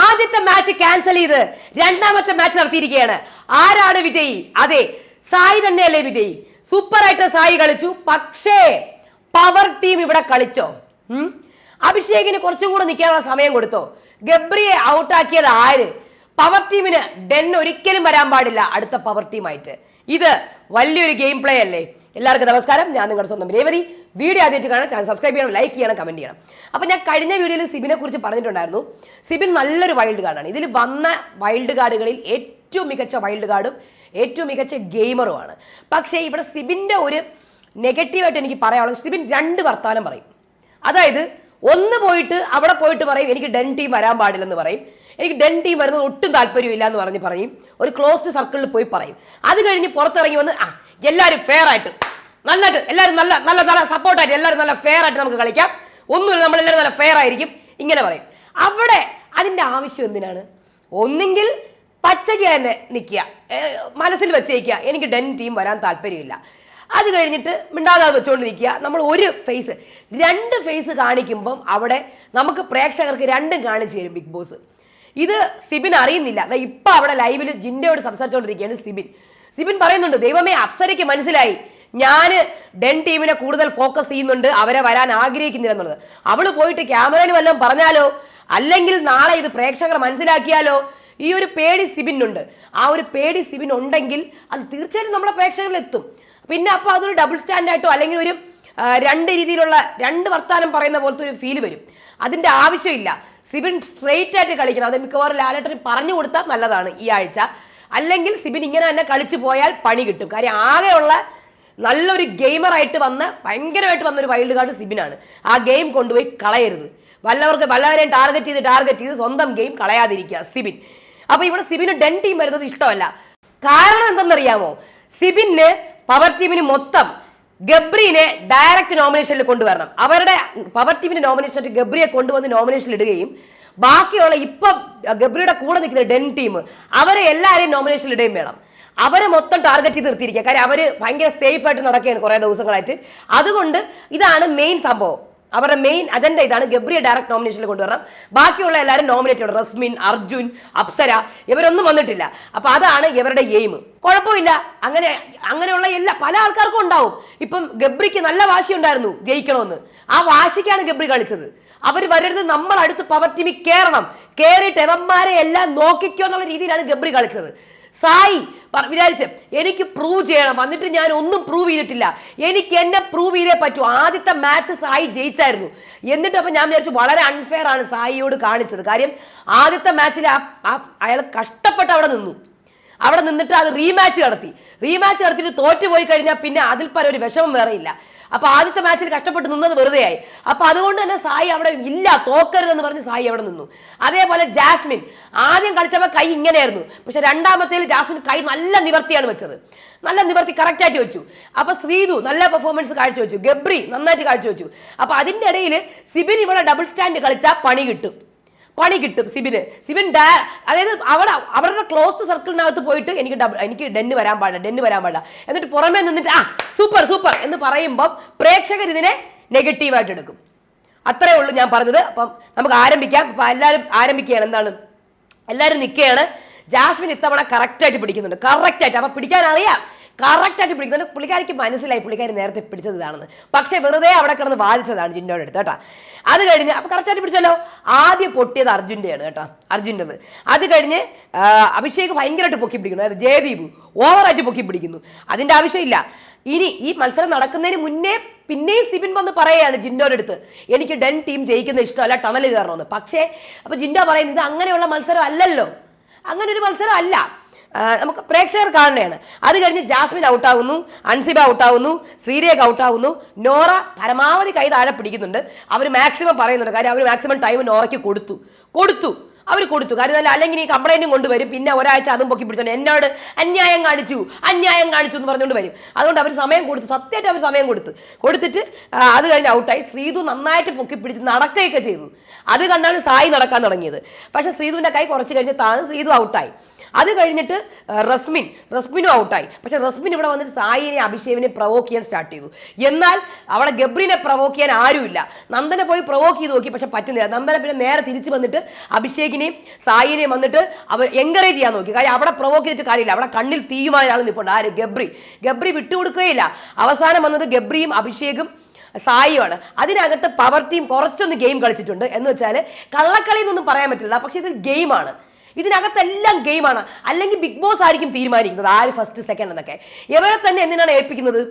ആദ്യത്തെ match cancel ചെയ്ത് രണ്ടാമത്തെ മാച്ച് നടത്തിയിരിക്കുകയാണ്. ആരാണ് വിജയി? അതെ സായി തന്നെയല്ലേ വിജയി. സൂപ്പർ ആയിട്ട് സായി കളിച്ചു. പക്ഷേ പവർ ടീം ഇവിടെ കളിച്ചോ? അഭിഷേകിന് കുറച്ചും കൂടെ നിൽക്കാനുള്ള സമയം കൊടുത്തോ? ഗബ്രിയെ ഔട്ടാക്കിയത് ആര്? പവർ ടീമിന് ഡെൻ ഒരിക്കലും വരാൻ പാടില്ല അടുത്ത പവർ ടീമായിട്ട് ഇത് വലിയൊരു ഗെയിം പ്ലേ അല്ലേ? എല്ലാവർക്കും നമസ്കാരം. ഞാൻ നിങ്ങളുടെ സ്വന്തം രേവതി. വീഡിയോ ആദ്യമായിട്ട് കാണാൻ ചാനൽ സബ്സ്ക്രൈബ് ചെയ്യണം ലൈക്ക് ചെയ്യണം കമന്റ് ചെയ്യണം. അപ്പോൾ ഞാൻ കഴിഞ്ഞ വീഡിയോയിൽ സിബിനെ കുറിച്ച് പറഞ്ഞിട്ടുണ്ടായിരുന്നു. സിബിൻ നല്ലൊരു വൈൽഡ് കാർഡാണ് ഇതിൽ വന്ന വൈൽഡ് കാർഡുകളിൽ ഏറ്റവും മികച്ച വൈൽഡ് കാർഡും ഏറ്റവും മികച്ച ഗെയിമറുമാണ് പക്ഷേ ഇവിടെ സിബിന്റെ ഒരു നെഗറ്റീവായിട്ട് എനിക്ക് പറയാനുള്ളത് സിബിൻ രണ്ട് വർത്താനം പറയും. അതായത് ഒന്ന് പോയിട്ട് അവിടെ പോയിട്ട് പറയും എനിക്ക് ഡെൻ ടീം വരാൻ പാടില്ലെന്ന് പറയും. എനിക്ക് ഡെൻ ടീം വരുന്നത് ഒട്ടും താല്പര്യമില്ല എന്ന് പറഞ്ഞ് പറയും. ഒരു ക്ലോസ്ഡ് സർക്കിളിൽ പോയി പറയും. അത് കഴിഞ്ഞ് പുറത്തിറങ്ങി വന്ന് ആ എല്ലാവരും ഫെയർ ആയിട്ട് നന്നായിട്ട് എല്ലാവരും നല്ല നല്ല നല്ല സപ്പോർട്ടായിട്ട് എല്ലാവരും നല്ല ഫെയർ ആയിട്ട് നമുക്ക് കളിക്കാം. ഒന്നുമില്ല നമ്മളെല്ലാവരും നല്ല ഫെയർ ആയിരിക്കും. ഇങ്ങനെ പറയും. അവിടെ അതിന്റെ ആവശ്യം എന്തിനാണ്? ഒന്നെങ്കിൽ പച്ചയ്ക്ക് തന്നെ നിൽക്കുക മനസ്സിൽ വെച്ചേക്കുക. എനിക്ക് ഡെൻ ടീം വരാൻ താല്പര്യമില്ല. അത് കഴിഞ്ഞിട്ട് മിണ്ടാതെ വെച്ചുകൊണ്ട് നിൽക്കുക നമ്മൾ ഒരു ഫേസ് രണ്ട് ഫേസ് കാണിക്കുമ്പം അവിടെ നമുക്ക് പ്രേക്ഷകർക്ക് രണ്ടും കാണിച്ചു തരും ബിഗ് ബോസ് ഇത് സിബിൻ അറിയുന്നില്ല. ഇപ്പം അവിടെ ലൈവിൽ ജിൻഡയോട് സംസാരിച്ചുകൊണ്ടിരിക്കുകയാണ് സിബിൻ. സിബിൻ പറയുന്നുണ്ട് ദൈവമേ അപ്സരയ്ക്ക് മനസ്സിലായി. ഞാൻ ഡെൻ ടീമിനെ കൂടുതൽ ഫോക്കസ് ചെയ്യുന്നുണ്ട് അവരെ വരാൻ ആഗ്രഹിക്കുന്നില്ല എന്നുള്ളത് അവൾ പോയിട്ട് ക്യാമറയിൽ വല്ലതും പറഞ്ഞാലോ? അല്ലെങ്കിൽ നാളെ ഇത് പ്രേക്ഷകർ മനസ്സിലാക്കിയാലോ? ഈ ഒരു പേടി സിബിനുണ്ട്. ആ ഒരു പേടി സിബിൻ ഉണ്ടെങ്കിൽ അത് തീർച്ചയായിട്ടും നമ്മുടെ പ്രേക്ഷകരിൽ എത്തും. പിന്നെ അപ്പോൾ അതൊരു ഡബിൾ സ്റ്റാൻഡായിട്ടോ അല്ലെങ്കിൽ ഒരു രണ്ട് രീതിയിലുള്ള രണ്ട് വർത്താനം പറയുന്ന പോലത്തെ ഒരു ഫീൽ വരും. അതിന്റെ ആവശ്യമില്ല. സിബിൻ സ്ട്രെയിറ്റ് ആയിട്ട് കളിക്കണം. അത് മിക്കവാറും ലാലേട്ടൻ പറഞ്ഞു കൊടുത്താൽ നല്ലതാണ് ഈ ആഴ്ച. അല്ലെങ്കിൽ സിബിൻ ഇങ്ങനെ തന്നെ കളിച്ചു പോയാൽ പണി കിട്ടും. കാര്യം ആകെയുള്ള നല്ലൊരു ഗെയിമറായിട്ട് വന്ന ഭയങ്കരമായിട്ട് വന്നൊരു വൈൽഡ് കാർഡ് സിബിനാണ്. ആ ഗെയിം കൊണ്ടുപോയി കളയരുത്. വല്ലവർക്ക് വല്ലവരെയും ടാർഗറ്റ് ചെയ്ത് ടാർഗറ്റ് ചെയ്ത് സ്വന്തം ഗെയിം കളയാതിരിക്കുക സിബിൻ. അപ്പൊ ഇവിടെ സിബിന് ഡെൻ ടീം വരുന്നത് ഇഷ്ടമല്ല. കാരണം എന്തെന്നറിയാമോ? സിബിന് പവർ ടീമിന് മൊത്തം ഗബ്രീനെ ഡയറക്റ്റ് നോമിനേഷനിൽ കൊണ്ടുവരണം. അവരുടെ പവർ ടീമിന്റെ നോമിനേഷൻ ഗബ്രിയെ കൊണ്ടുവന്ന് നോമിനേഷനിൽ ഇടുകയും ബാക്കിയുള്ള ഇപ്പം ഗബ്രിയുടെ കൂടെ നിൽക്കുന്ന ഡെൻ ടീം അവരെ എല്ലാവരെയും നോമിനേഷനിൽ ഇടുകയും വേണം. അവരെ മൊത്തം ടാർഗറ്റ് ചെയ്ത് നിർത്തിയിരിക്കുക. കാര്യം അവർ ഭയങ്കര സേഫ് ആയിട്ട് നടക്കുകയാണ് കുറേ ദിവസങ്ങളായിട്ട്. അതുകൊണ്ട് ഇതാണ് മെയിൻ സംഭവം. അവരുടെ മെയിൻ അജണ്ട ഇതാണ് ഗബ്രിയെ ഡയറക്റ്റ് നോമിനേഷനിൽ കൊണ്ടുവരണം. ബാക്കിയുള്ള എല്ലാവരും നോമിനേറ്റ് റസ്മിൻ അർജുൻ അപ്സര ഇവരൊന്നും വന്നിട്ടില്ല. അപ്പൊ അതാണ് ഇവരുടെ എയിം കുഴപ്പമില്ല. അങ്ങനെ അങ്ങനെയുള്ള എല്ലാ പല ആൾക്കാർക്കും ഉണ്ടാവും. ഇപ്പം ഗബ്രിക്ക് നല്ല വാശി ഉണ്ടായിരുന്നു ജയിക്കണമെന്ന്. ആ വാശിക്കാണ് ഗബ്രി കളിച്ചത്. അവർ വരരുത്. നമ്മൾ അടുത്ത് പവർ ടീമിൽ കയറണം കയറിയിട്ട് എവന്മാരെ എല്ലാം നോക്കിക്കോ എന്നുള്ള രീതിയിലാണ് ഗബ്രി കളിച്ചത്. സായി. വിചാരിച്ച് എനിക്ക് പ്രൂവ് ചെയ്യണം. വന്നിട്ട് ഞാൻ ഒന്നും പ്രൂവ് ചെയ്തിട്ടില്ല. എനിക്ക് എന്നെ പ്രൂവ് ചെയ്തേ പറ്റൂ. ആദ്യത്തെ മാച്ച് സായി ജയിച്ചായിരുന്നു. എന്നിട്ട് അപ്പൊ ഞാൻ വിചാരിച്ചു വളരെ അൺഫെയർ ആണ് സായിയോട് കാണിച്ചത്. കാര്യം ആദ്യത്തെ മാച്ചിൽ അയാൾ കഷ്ടപ്പെട്ട് അവിടെ നിന്നു. അവിടെ നിന്നിട്ട് അത് റീമാച്ച് നടത്തി. റീമാച്ച് നടത്തിയിട്ട് തോറ്റു പോയി കഴിഞ്ഞാൽ പിന്നെ അതിൽ പരം ഒരു വിഷമം വേറെയില്ല. അപ്പൊ ആദ്യത്തെ മാച്ചിൽ കഷ്ടപ്പെട്ട് നിന്നത് വെറുതെയായി അപ്പൊ അതുകൊണ്ട് തന്നെ സായി അവിടെ ഇല്ല തോക്കരുതെന്ന് പറഞ്ഞ് സായി അവിടെ നിന്നു. അതേപോലെ ജാസ്മിൻ ആദ്യം കളിച്ചപ്പോൾ കൈ ഇങ്ങനെയായിരുന്നു. പക്ഷെ രണ്ടാമത്തേൽ ജാസ്മിൻ കൈ നല്ല നിവർത്തിയാണ് വെച്ചത്. നല്ല നിവർത്തി കറക്റ്റായിട്ട് വെച്ചു. അപ്പൊ ശ്രീതു നല്ല പെർഫോമൻസ് കാഴ്ചവെച്ചു ഗബ്രി നന്നായിട്ട് കാഴ്ചവെച്ചു അപ്പൊ അതിന്റെ ഇടയിൽ സിബിൻ ഇവിടെ ഡബിൾ സ്റ്റാൻഡ് കളിച്ചാൽ പണി കിട്ടും. പണി കിട്ടും സിബിന്. സിബിൻ ഡാ അതായത് അവിടെ അവരുടെ ക്ലോസ് സർക്കിളിനകത്ത് പോയിട്ട് എനിക്ക് എനിക്ക് ഡെന്ന് വരാൻ പാടില്ല ഡെന്ന് വരാൻ പാടില്ല. എന്നിട്ട് പുറമേ നിന്നിട്ട് ആ സൂപ്പർ സൂപ്പർ എന്ന് പറയുമ്പം പ്രേക്ഷകർ ഇതിനെ നെഗറ്റീവായിട്ട് എടുക്കും. അത്രേ ഉള്ളൂ ഞാൻ പറഞ്ഞത്. അപ്പം നമുക്ക് ആരംഭിക്കാം. അപ്പം എല്ലാവരും ആരംഭിക്കുകയാണ്. എന്താണ്? എല്ലാവരും നിൽക്കുകയാണ്. ജാസ്മിൻ ഇത്തവണ കറക്റ്റായിട്ട് പിടിക്കുന്നുണ്ട്. കറക്റ്റായിട്ട് അപ്പം പിടിക്കാൻ അറിയാം. കറക്റ്റായിട്ട് പിടിക്കുന്നത് പുള്ളിക്കാരിക്ക് മനസ്സിലായി. പുള്ളിക്കാരി നേരത്തെ പിടിച്ചത് ഇതാണെന്ന്. പക്ഷേ വെറുതെ അവിടെ കിടന്ന് ബാധിച്ചതാണ് ജിൻഡോയുടെ അടുത്ത് കേട്ടോ. അത് കഴിഞ്ഞ് അപ്പം കറക്റ്റായിട്ട് പിടിച്ചല്ലോ? ആദ്യം പൊട്ടിയത് അർജുന്റെയാണ് കേട്ടോ. അർജുന്റെത്. അത് കഴിഞ്ഞ് അഭിഷേക് ഭയങ്കരമായിട്ട് പൊക്കി പിടിക്കുന്നു. അതായത് ജയദീപ് ഓവറായിട്ട് പൊക്കി പിടിക്കുന്നു. അതിന്റെ ആവശ്യമില്ല. ഇനി ഈ മത്സരം നടക്കുന്നതിന് മുന്നേ പിന്നെയും സിബിൻ വന്ന് പറയുകയാണ് ജിൻഡോയുടെ അടുത്ത് എനിക്ക് ഡെൻ ടീം ജയിക്കുന്ന ഇഷ്ടമല്ല ടണൽ കയറണമെന്ന്. പക്ഷേ അപ്പോൾ ജിൻഡോ പറയുന്നത് ഇത് അങ്ങനെയുള്ള മത്സരം അല്ലല്ലോ. അങ്ങനെ ഒരു മത്സരം അല്ല. നമുക്ക് പ്രേക്ഷകർ കാണുന്നതാണ്. അത് കഴിഞ്ഞ് ജാസ്മിൻ ഔട്ടാവുന്നു അൻസിബ ഔട്ടാവുന്നു ശ്രീരേഖ ഔട്ടാവുന്നു നോറ പരമാവധി കൈ താഴെ പിടിക്കുന്നുണ്ട്. അവർ മാക്സിമം പറയുന്നുണ്ട് കാര്യം അവർ മാക്സിമം ടൈം നോറയ്ക്ക് കൊടുത്തു. കൊടുത്തു. അവർ കൊടുത്തു. കാര്യം നല്ല അല്ലെങ്കിൽ ഈ കംപ്ലൈന്റും കൊണ്ടുവരും. പിന്നെ ഒരാഴ്ച അതും പൊക്കി പിടിച്ചോണ്ട് എന്നോട് അന്യായം കാണിച്ചു അന്യായം കാണിച്ചു എന്ന് പറഞ്ഞുകൊണ്ട് വരും. അതുകൊണ്ട് അവർ സമയം കൊടുത്തു. സത്യമായിട്ട് അവർ സമയം കൊടുത്തു. കൊടുത്തിട്ട് അത് കഴിഞ്ഞ് ഔട്ടായി. ശ്രീതു നന്നായിട്ട് പൊക്കി പിടിച്ച് നടക്കുകയൊക്കെ ചെയ്തു. അത് കണ്ടാണ് സായി നടക്കാൻ തുടങ്ങിയത്. പക്ഷേ ശ്രീതുവിന്റെ കൈ കുറച്ച് കഴിഞ്ഞ് താന്ന് ശ്രീതു ഔട്ടായി. അത് കഴിഞ്ഞിട്ട് റസ്മിൻ റസ്മിനും ഔട്ടായി. പക്ഷെ റസ്മിൻ ഇവിടെ വന്നിട്ട് സായിനെ അഭിഷേകിനെ പ്രവോക്ക് ചെയ്യാൻ സ്റ്റാർട്ട് ചെയ്തു. എന്നാൽ അവിടെ ഗബ്രിനെ പ്രവോക്ക് ചെയ്യാൻ ആരുമില്ല. നന്ദനെ പോയി പ്രവോക്ക് ചെയ്ത് നോക്കി പക്ഷെ പറ്റുന്നില്ല. നന്ദനെ പിന്നെ നേരെ തിരിച്ചു വന്നിട്ട് അഭിഷേകിനെയും സായിനെയും വന്നിട്ട് അവർ എൻകറേജ് ചെയ്യാൻ നോക്കി. കാര്യം അവിടെ പ്രൊവോക്ക് ചെയ്തിട്ട് കാര്യമില്ല. അവിടെ കണ്ണിൽ തീയുമായ ആൾ നിൽപ്പുണ്ട് ആര്? ഗബ്രി. ഗബ്രി വിട്ടുകൊടുക്കുകയില്ല. അവസാനം വന്നത് ഗബ്രിയും അഭിഷേകും സായിയാണ് അതിനകത്ത് പവർ ടീം കുറച്ചൊന്ന് ഗെയിം കളിച്ചിട്ടുണ്ട്. എന്ന് വെച്ചാൽ കള്ളക്കളി എന്നൊന്നും പറയാൻ പറ്റില്ല. പക്ഷേ ഇത് ഗെയിമാണ് ഇതിനകത്തെല്ലാം ഗെയിമാണ്. അല്ലെങ്കിൽ ബിഗ് ബോസ് ആയിരിക്കും തീരുമാനിക്കുന്നത്. ആര് ഫസ്റ്റ് സെക്കൻഡ് എന്നൊക്കെ. ഇവരെ തന്നെ എന്തിനാണ് ഏൽപ്പിക്കുന്നത്?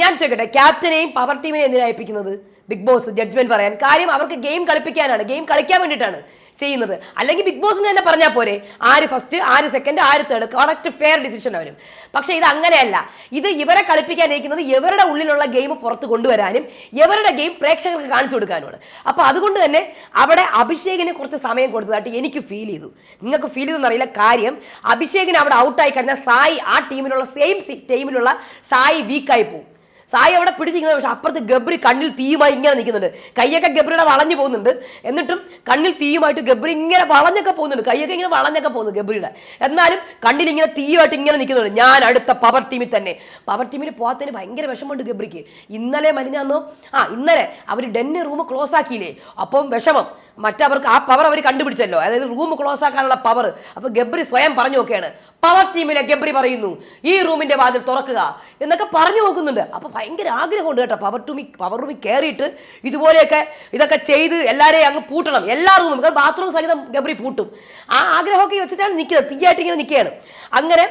ഞാൻ ചോദിക്കട്ടെ ക്യാപ്റ്റനെയും പവർ ടീമിനെയും എന്തിനാണ് ഏൽപ്പിക്കുന്നത്? ബിഗ് ബോസ് ജഡ്ജ്മെന്റ് പറയാൻ. കാര്യം അവർക്ക് ഗെയിം കളിപ്പിക്കാനാണ്. ഗെയിം കളിക്കാൻ വേണ്ടിയിട്ടാണ്. ചെയ്യുന്നത്. അല്ലെങ്കിൽ ബിഗ് ബോസിന് തന്നെ പറഞ്ഞാൽ പോരെ. ആര് ഫസ്റ്റ് ആര് സെക്കൻഡ് ആര് തേർഡ് കറക്റ്റ് ഫെയർ ഡിസിഷൻ വരും പക്ഷേ ഇത് അങ്ങനെയല്ല. ഇത് ഇവരെ കളിപ്പിക്കാനിരിക്കുന്നത് ഇവരുടെ ഉള്ളിലുള്ള ഗെയിം പുറത്ത് കൊണ്ടുവരാനും ഇവരുടെ ഗെയിം പ്രേക്ഷകർക്ക് കാണിച്ചു കൊടുക്കാനുമാണ്. അപ്പോൾ അതുകൊണ്ട് തന്നെ അവിടെ അഭിഷേകിന് കുറച്ച് സമയം കൊടുത്തതായിട്ട് എനിക്ക് ഫീൽ ചെയ്തു. നിങ്ങൾക്ക് ഫീൽ ചെയ്തെന്ന് അറിയില്ല. കാര്യം അഭിഷേകിന് അവിടെ ഔട്ടായി കഴിഞ്ഞാൽ സായി ആ ടീമിലുള്ള സെയിം ടീമിലുള്ള സായി വീക്കായി പോകും. സായി അവിടെ പിടിച്ചിരിക്കുന്നത് പക്ഷെ അപ്പുറത്ത് ഗബ്രി കണ്ണിൽ തീയുമായി ഇങ്ങനെ നിൽക്കുന്നുണ്ട്. കൈയൊക്കെ ഗബ്രിയുടെ വളഞ്ഞു പോകുന്നുണ്ട്. എന്നിട്ടും കണ്ണിൽ തീയുമായിട്ട് ഗബ്രി ഇങ്ങനെ വളഞ്ഞൊക്കെ പോകുന്നുണ്ട്. കൈയൊക്കെ ഇങ്ങനെ വളഞ്ഞൊക്കെ പോകുന്നു ഗബ്രിയുടെ. എന്നാലും കണ്ണിൽ ഇങ്ങനെ തീയുമായിട്ട് ഇങ്ങനെ നിൽക്കുന്നുണ്ട്. ഞാൻ അടുത്ത പവർ ടീമിൽ തന്നെ. പവർ ടീമിൽ പോകാത്തതിന് ഭയങ്കര വിഷമമുണ്ട് ഗബ്രിക്ക്. ഇന്നലെ മലിഞ്ഞാന്നോ ആ ഇന്നലെ അവർ ഡെന്നെ റൂം ക്ലോസ് ആക്കിയില്ലേ? അപ്പം വിഷമം. മറ്റവർക്ക് ആ പവർ അവർ കണ്ടുപിടിച്ചല്ലോ. അതായത് റൂം ക്ലോസ് ആക്കാനുള്ള പവർ അപ്പൊ ഗബ്രി സ്വയം പറഞ്ഞു നോക്കുകയാണ്. പവർ ടീമിലെ ഗബ്രി പറയുന്നു ഈ റൂമിന്റെ വാതിൽ തുറക്കുക എന്നൊക്കെ പറഞ്ഞു നോക്കുന്നുണ്ട്. അപ്പൊ ഭയങ്കര ആഗ്രഹമുണ്ട് കേട്ടോ. പവർ ടൂമി പവർ റൂമിൽ കയറിയിട്ട് ഇതുപോലെയൊക്കെ ഇതൊക്കെ ചെയ്ത് എല്ലാവരെയും അങ്ങ് പൂട്ടണം. എല്ലാ റൂമും ബാത്റൂം സഹിതം ഗബ്രി പൂട്ടും. ആ ആഗ്രഹമൊക്കെ വെച്ചിട്ടാണ് നിൽക്കുന്നത് തീയായിട്ട് ഇങ്ങനെ നിൽക്കുകയാണ് അങ്ങനെ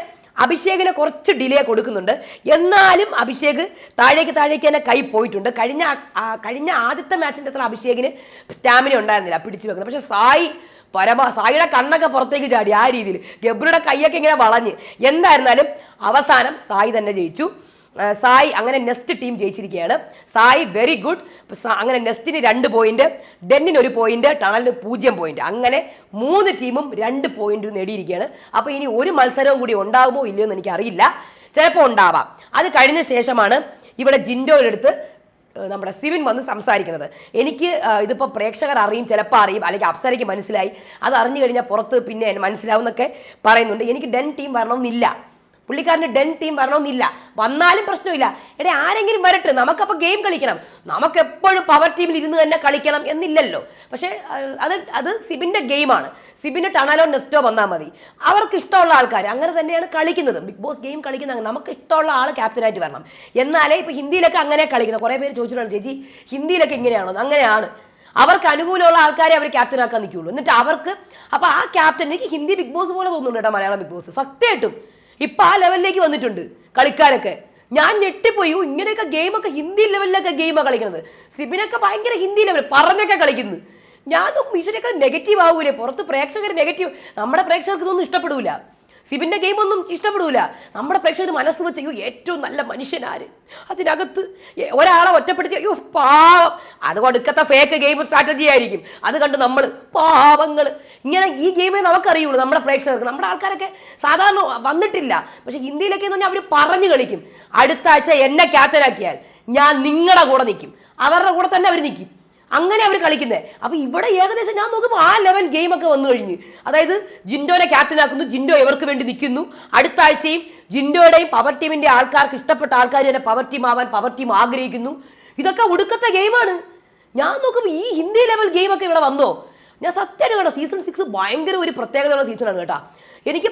അഭിഷേകിന് കുറച്ച് ഡിലേ കൊടുക്കുന്നുണ്ട്. എന്നാലും അഭിഷേക് താഴേക്ക് താഴേക്ക് തന്നെ കൈ പോയിട്ടുണ്ട്. കഴിഞ്ഞ കഴിഞ്ഞ ആദ്യത്തെ മാച്ചിന്റെ അത്ര അഭിഷേകിന് സ്റ്റാമിന ഉണ്ടായിരുന്നില്ല പിടിച്ചു വെക്കുന്നത്. പക്ഷേ സായി പരമ സായിയുടെ കണ്ണൊക്കെ പുറത്തേക്ക് ചാടി ആ രീതിയിൽ. ഗബ്രിയുടെ കൈയൊക്കെ ഇങ്ങനെ വളഞ്ഞ്. എന്തായിരുന്നാലും അവസാനം സായി തന്നെ ജയിച്ചു. സായി അങ്ങനെ നെസ്റ്റ് ടീം ജയിച്ചിരിക്കുകയാണ്. സായി വെരി ഗുഡ് അങ്ങനെ നെസ്റ്റിന് രണ്ട് പോയിന്റ് ഡെന്നിന് ഒരു പോയിന്റ് ടണലിന് പൂജ്യം പോയിന്റ് അങ്ങനെ മൂന്ന് ടീമും രണ്ട് പോയിന്റ് നേടിയിരിക്കുകയാണ്. അപ്പോൾ ഇനി ഒരു മത്സരവും കൂടി ഉണ്ടാകുമോ ഇല്ലയോ എന്ന് എനിക്കറിയില്ല. ചിലപ്പോൾ ഉണ്ടാവാം. അത് കഴിഞ്ഞ ശേഷമാണ് ഇവിടെ ജിൻഡോയുടെ അടുത്ത് നമ്മുടെ സിവിൻ വന്ന് സംസാരിക്കുന്നത്. എനിക്ക് ഇതിപ്പോൾ പ്രേക്ഷകർ അറിയും ചിലപ്പോൾ അറിയും അല്ലെങ്കിൽ അപ്സരയ്ക്ക് മനസ്സിലായി. അത് അറിഞ്ഞു കഴിഞ്ഞാൽ പുറത്ത് പിന്നെ മനസ്സിലാവും എന്നൊക്കെ പറയുന്നുണ്ട്. എനിക്ക് ഡെൻ ടീം വരണമെന്നില്ല. പുള്ളിക്കാരന് ഡെൻ ടീം വരണമെന്നില്ല. വന്നാലും പ്രശ്നമില്ല. എടേ ആരെങ്കിലും വരട്ടെ. നമുക്കപ്പോൾ ഗെയിം കളിക്കണം. നമുക്ക് എപ്പോഴും പവർ ടീമിൽ ഇരുന്ന് തന്നെ കളിക്കണം എന്നില്ലല്ലോ. പക്ഷേ അത് അത് സിബിന്റെ ഗെയിമാണ്. സിബിന്റെ ടണലോ നെസ്റ്റോ വന്നാൽ മതി. അവർക്ക് ഇഷ്ടമുള്ള ആൾക്കാർ അങ്ങനെ തന്നെയാണ് കളിക്കുന്നത്. ബിഗ് ബോസ് ഗെയിം കളിക്കുന്ന നമുക്ക് ഇഷ്ടമുള്ള ആൾ ക്യാപ്റ്റനായിട്ട് വരണം. എന്നാലേ ഇപ്പോൾ ഹിന്ദിയിലൊക്കെ അങ്ങനെ കളിക്കുന്നത് കുറേ പേര് ചോദിച്ചിട്ടുണ്ട് ചേച്ചി ഹിന്ദിയിലൊക്കെ ഇങ്ങനെയാണോ? അങ്ങനെയാണ്. അവർക്ക് അനുകൂലമുള്ള ആൾക്കാരെ അവർ ക്യാപ്റ്റനാക്കാൻ നിൽക്കുകയുള്ളൂ. എന്നിട്ട് അവർക്ക് അപ്പോൾ ആ ക്യാപ്റ്റൻ എനിക്ക് ഹിന്ദി ബിഗ് ബോസ് പോലെ തോന്നുന്നുണ്ട് കേട്ടോ മലയാളം ബിഗ് ബോസ്. സത്യമായിട്ടും. ഇപ്പൊ ആ ലെവലിലേക്ക് വന്നിട്ടുണ്ട് കളിക്കാരൊക്കെ. ഞാൻ ഞെട്ടിപ്പോയി. "ഓ, ഇങ്ങനെയൊക്കെ ഗെയിമൊക്കെ ഹിന്ദി ലെവലിലൊക്കെ ഗെയിമാണ് കളിക്കുന്നത്. സിബിനൊക്കെ ഭയങ്കര ഹിന്ദി ലെവൽ പറഞ്ഞൊക്കെ കളിക്കുന്നു. ഞാൻ നോക്കും ഈശ്വരൊക്കെ നെഗറ്റീവ് ആവൂലേ? പുറത്ത് പ്രേക്ഷകർ നെഗറ്റീവ് നമ്മുടെ പ്രേക്ഷകർക്ക് ഇതൊന്നും ഇഷ്ടപ്പെടൂല. സിബിന്റെ ഗെയിമൊന്നും ഇഷ്ടപ്പെടൂല. നമ്മുടെ പ്രേക്ഷകർ മനസ്സ് വെച്ച് ഏറ്റവും നല്ല മനുഷ്യനാര് അതിനകത്ത് ഒരാളെ ഒറ്റപ്പെടുത്തി അയ്യോ പാവം. അത് കൊടുക്കത്തെ ഫേക്ക് ഗെയിം സ്ട്രാറ്റജി ആയിരിക്കും. അത് കണ്ട് നമ്മൾ പാവങ്ങൾ ഇങ്ങനെ ഈ ഗെയിമേ നമുക്കറിയുള്ളൂ നമ്മുടെ പ്രേക്ഷകർക്ക്. നമ്മുടെ ആൾക്കാരൊക്കെ സാധാരണ വന്നിട്ടില്ല. പക്ഷെ ഹിന്ദിയിലൊക്കെ എന്ന് പറഞ്ഞാൽ അവർ പറഞ്ഞു കളിക്കും. അടുത്ത ആഴ്ച എന്നെ ക്യാപ്റ്റനാക്കിയാൽ ഞാൻ നിങ്ങളുടെ കൂടെ നിൽക്കും അവരുടെ കൂടെ തന്നെ അവർ നിൽക്കും അങ്ങനെ അവർ കളിക്കുന്നത് അപ്പൊ ഇവിടെ ഏകദേശം ഞാൻ നോക്കുമ്പോൾ ആ ലെവൽ ഗെയിമൊക്കെ വന്നു കഴിഞ്ഞു. അതായത് ജിൻഡോനെ ക്യാപ്റ്റനാക്കുന്നു ജിൻഡോ ഇവർക്ക് വേണ്ടി നിൽക്കുന്നു അടുത്ത ആഴ്ചയും ജിൻഡോയുടെയും പവർ ടീമിന്റെ ആൾക്കാർക്ക് ഇഷ്ടപ്പെട്ട ആൾക്കാർ തന്നെ പവർ ടീം ആവാൻ പവർ ടീം ആഗ്രഹിക്കുന്നു. ഇതൊക്കെ ഒടുക്കത്തെ ഗെയിമാണ് ഞാൻ നോക്കുമ്പോൾ ഈ ഹിന്ദി ലെവൽ ഗെയിം ഒക്കെ ഇവിടെ വന്നോ? ഞാൻ സത്യമായിട്ട് കേട്ടോ സീസൺ സിക്സ് ഭയങ്കര ഒരു പ്രത്യേകതയുള്ള സീസണാണ് കേട്ടോ. എനിക്ക്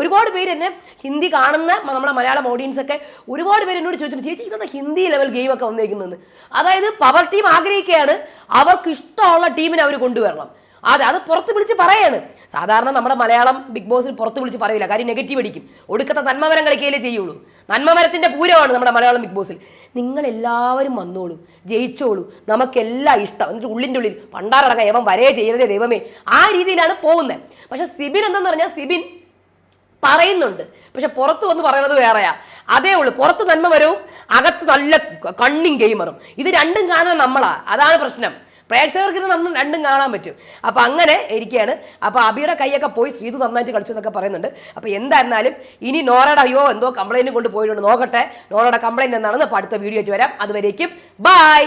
ഒരുപാട് പേര് എന്നെ ഹിന്ദി കാണുന്ന നമ്മുടെ മലയാളം ഓഡിയൻസ് ഒക്കെ ഒരുപാട് പേര് എന്നോട് ചോദിച്ചിട്ടുണ്ട് ചേച്ചി ഇതെന്താ ഹിന്ദി ലെവൽ ഗെയിം ഒക്കെ വന്നേക്കുന്നത് അതായത് പവർ ടീം ആഗ്രഹിക്കുകയാണ് അവർക്ക് ഇഷ്ടമുള്ള ടീമിനെ അവർ കൊണ്ടുവരണം. അതെ അത് പുറത്ത് വിളിച്ച് പറയാണ്. സാധാരണ നമ്മുടെ മലയാളം ബിഗ് ബോസിൽ പുറത്ത് വിളിച്ച് പറയില്ല കാര്യം നെഗറ്റീവ് അടിക്കും. ഒടുക്കത്തെ നന്മമരം കളിക്കുകയല്ലേ ചെയ്യുള്ളൂ. നന്മമരത്തിന്റെ പൂരമാണ് നമ്മുടെ മലയാളം ബിഗ് ബോസിൽ നിങ്ങൾ എല്ലാവരും വന്നോളൂ ജയിച്ചോളൂ. നമുക്കെല്ലാം ഇഷ്ടം. എന്നിട്ട് ഉള്ളിന്റെ ഉള്ളിൽ പണ്ടാറടക്കം യവൻ വരേ ചെയ്യരുതേ ദൈവമേ. ആ രീതിയിലാണ് പോകുന്നത്. പക്ഷെ സിബിൻ എന്തെന്ന് പറഞ്ഞാൽ സിബിൻ പറയുന്നുണ്ട്. പക്ഷെ പുറത്ത് വന്ന് പറയുന്നത് വേറെയാ. അതേ ഉള്ളൂ. പുറത്ത് നന്മ വരും അകത്ത് നല്ല കണ്ണിങ് ഗെയിമറും ഇത് രണ്ടും കാണുന്നത് നമ്മളാ. അതാണ് പ്രശ്നം. പ്രേക്ഷകർക്ക് ഇത് നമ്മൾ രണ്ടും കാണാൻ പറ്റും. അപ്പോൾ അങ്ങനെ ഇരിക്കുകയാണ് അപ്പോൾ അബിയുടെ കൈയൊക്കെ പോയി ശ്രീതു നന്നായിട്ട് കളിച്ചു എന്നൊക്കെ പറയുന്നുണ്ട്. അപ്പോൾ എന്തായിരുന്നാലും ഇനി നോറയുടെ അയ്യോ എന്തോ കംപ്ലൈന്റ് കൊണ്ട് പോയിട്ടുണ്ട്. നോക്കട്ടെ. നോറയുടെ കംപ്ലൈന്റ് എന്താണെന്ന് അപ്പോൾ അടുത്ത വീഡിയോ ആയിട്ട് വരാം. അതുവരേക്കും ബൈ